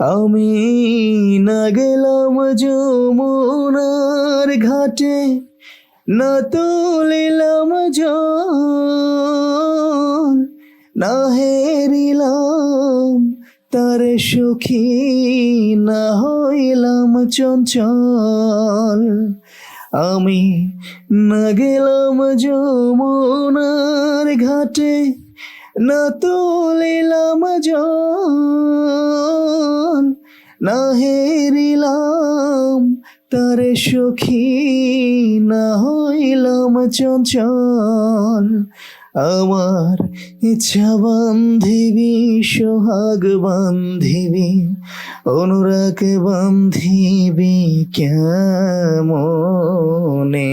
আমি না গেলাম যমুনার ঘাটে, না তুলিলাম জল, না হেরিলাম তার সুখী, না হইলাম চঞ্চল। আমি না গেলাম যমুনার ঘাটে, না তুলিলাম জল না হেরিলাম তার সখী না হইলাম চঞ্চল। আমার ইচ্ছা বান্ধিবি, সোহাগ বান্ধিবি, অনুরাগ বান্ধিবি কেমনে?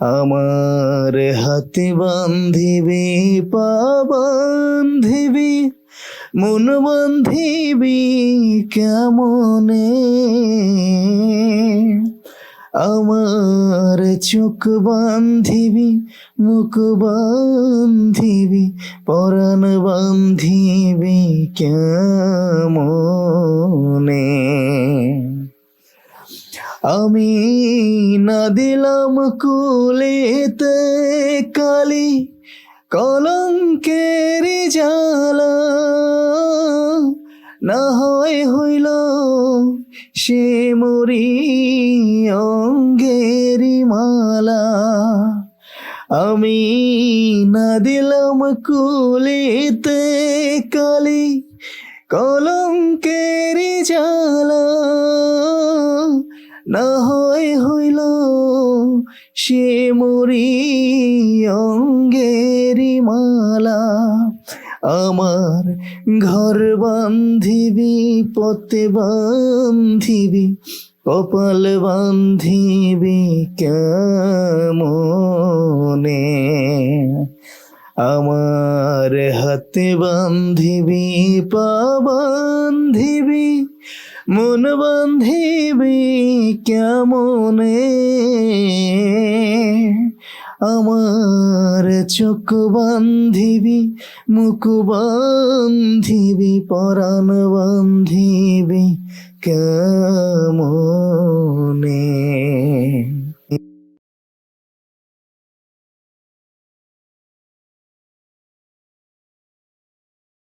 আমার হাতে বান্ধিবি, পা বান্ধিবি মন বান্ধিবি কেমনে? আমার চোখ বান্ধিবি, মুখ বান্ধিবি, পরাণ বান্ধিবি কেমনে? আমি না দিলাম কুলেতে কালি, কলঙ্কের জ্বালা। না হয় হইল সে মরি অঙ্গেরি মালা। আমি না দিলাম কুলেতে কালি, কলঙ্কের জ্বালা। না হয় হইল সে মরি অঙ্গেরি মালা। আমার ঘর বান্ধিবি, পথে বান্ধিবি, কপাল বান্ধিবি কেমনে? আমার হাতে বান্ধিবি, পা বান্ধিবি, মন বান্ধিবি কেমনে? আমার চোখ বান্ধিবি মুখ বান্ধিবি পরাণ বান্ধিবি কেমন